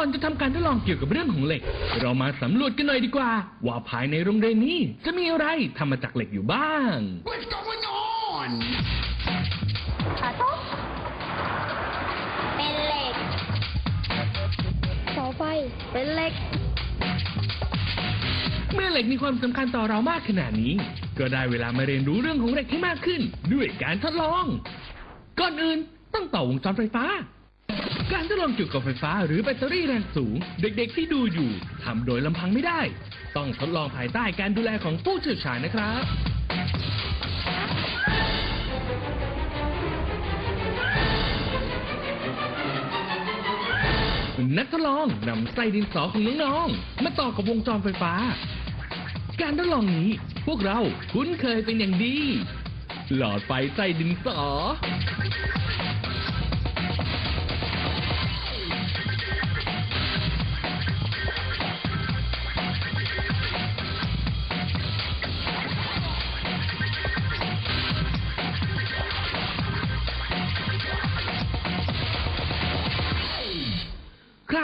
ก่อนจะทำการทดลองเกี่ยวกับเรื่องของเหล็ก เรามาสำรวจกันหน่อยดีกว่า ว่าภายในโรงเรียนนี้จะมีอะไรทำมาจากเหล็กอยู่บ้าง What's going on? ขาโต๊ะเป็นเหล็กเสาไฟเป็นเหล็ก เมื่อเหล็กมีความสำคัญต่อเรามากขนาดนี้ ก็ได้เวลามาเรียนรู้เรื่องของเหล็กให้มากขึ้น ด้วยการทดลอง ก่อนอื่นต้องต่อวงจรไฟฟ้า การทดลองเกี่ยวกับไฟฟ้าหรือแบตเตอรี่แรงสูง เด็กๆที่ดูอยู่ทำโดยลำพังไม่ได้ ต้องทดลองภายใต้การดูแลของผู้เชี่ยวชาญนะครับ นักทดลองนำไส้ดินสอของน้องๆมาต่อกับวงจรไฟฟ้า การทดลองนี้พวกเราคุ้นเคยเป็นอย่างดี หลอดไฟไส้ดินสอ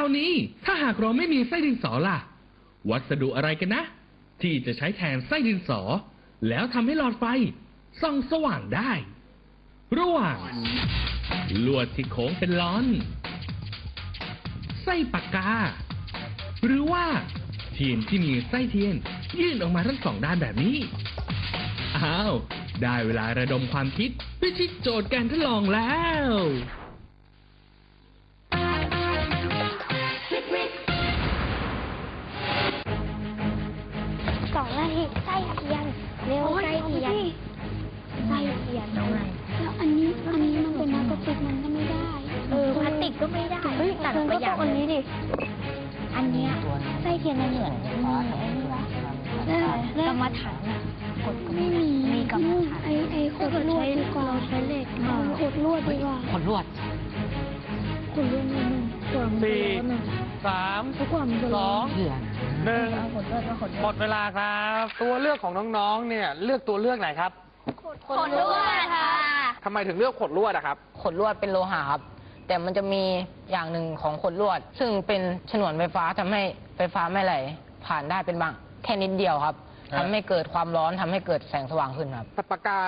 าวนี้ ถ้าหากเราไม่มีไส้ดินสอล่ะ วัสดุอะไรกันนะ ที่จะใช้แทนไส้ดินสอ แล้วทำให้หลอดไฟส่องสว่างได้ ระหว่างลวดที่โค้งเป็นล้อน ไส้ปากกา หรือว่าเทียนที่มีไส้เทียน ยื่นออกมาทั้งสองด้านแบบนี้ อ้าว ได้เวลาระดมความคิดพิชิตโจทย์การทดลองแล้ว ไส้เทียนเร็วไส้เทียนไส้เทียนเอาไงแล้วอันนี้อันนี้มันเป็นพลาสติกมันก็ไม่ได้ เออพลาสติกก็ไม่ได้เฮ้ยตัดเธอไปก็อต้ย่าองงอันนี้ดิ อันเนี้ยไส้เทียนมันเหมือนมีไอ้นี่วะแล้วแล้กรวรมฐานอะกดไม่มีมีกรรมฐานไอไอขดลวดดีกว่าใช้เหล็กเอาขดลวดดีกว่าขนลวดขดลวดนิดนึงกว่ามันจะสี่ร้อนอะ สามทุกกว่ามันจะสร้อองนเพื่อนหนึ่งเอาขดลวดมาขดลหมวดดเวลาครับ ตัวเลือกของน้องๆ เนี่ย เลือกตัวเลือกไหนครับขดลวดค่ะ ทำไมถึงเลือกขดลวดอะครับขนลวดเป็นโลหะครับ แต่มันจะมีอย่างหนึ่งของขนลวด ซึ่งเป็นฉนวนไฟฟ้าทำให้ไฟฟ้าไม่ไหลผ่านได้เป็นบางแค่นิดเดียวครับฮะ ทำให้เกิดความร้อนทำให้เกิดแสงสว่างขึ้นครับ ปากกา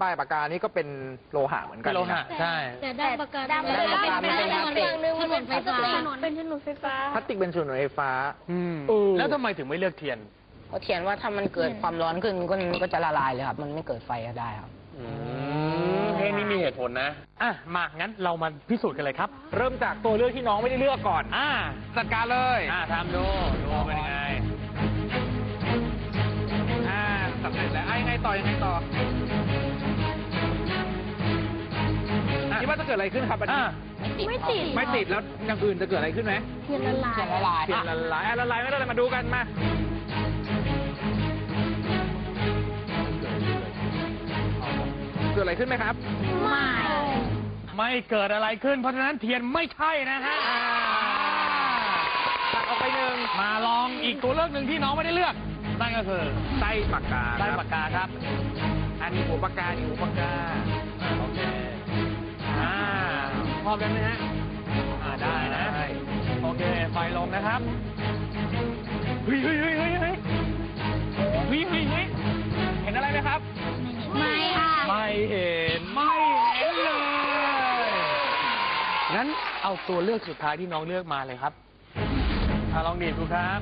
ป้ายปากกานี่ก็เป็นโลหะเหมือนกัเป็นนโลหะ ใช่ แต่ด้านประกาศด้านประกาศมันเป็นพลาสติกหนึ่งมันเป็นไฟฟ้าเป็นถนนไฟฟ้า พลาสติกเป็นส่วนไฟฟ้า อืมเออ แล้วทำไมถึงไม่เลือกเทียนเพราะเทียนว่าถ้ามันเกิดความร้อนขึ้นก็ก็จะละลายเลยครับ มันไม่เกิดไฟได้ครับอืมเพลงนี้มีเหตุผลนะ อะ มา งั้นเรามาพิสูจน์กันเลยครับ เริ่มจากตัวเลือกที่น้องไม่ได้เลือกก่อน อ่า จัดการเลย อ่าทำดู ดูเป็นยังไง ต่อยังไงต่ออะคิดว่าจะเกิดอะไรขึ้นครับอันนี้อ่าไม่ติดไม่ติดแล้วอย่างอื่นจะเกิดอะไรขึ้นไหมเทียนละลาย เทียนละลายเทียนละลายอะละลายไม่ได้เลยมาดูกันมาเกิดอะไรขึ้นไหมครับ ไม่ไม่เกิดอะไรขึ้น เพราะฉะนั้นเทียนไม่ใช่นะฮะอ่าตัดออกไปหนึ่งมาลองอีกตัวเลือกหนึ่งที่น้องไม่ได้เลือก นั่นก็คือไส้ปากกาไส้ปากกาครับ อันนี้หัวปากกานี่หัวปากกาโอเคอ่าพร้อมกันไหมฮะอ่าได้นะโอเคไฟลงนะครับเฮ้ยเฮ้ยเฮ้ยเฮ้ยเฮ้ยเฮ้ยเฮ้ยเห็นอะไรไหมครับ ไม่ค่ะ ไม่เห็นไม่เห็นเลยงั้นเอาตัวเลือกสุดท้ายที่น้องเลือกมาเลยครับลองดีดดูครับ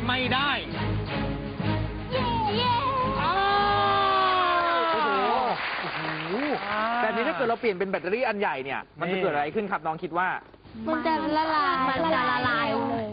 ได้ไม่ได้เย้เย้อ้าวโอ้โหโอ้โหแบบนี้ถ้าเกิดเราเปลี่ยนเป็นแบตเตอรี่อันใหญ่เนี่ย มันจะเกิดอะไรขึ้นครับน้องคิดว่า มันจะละลาย มันจะละลายเลย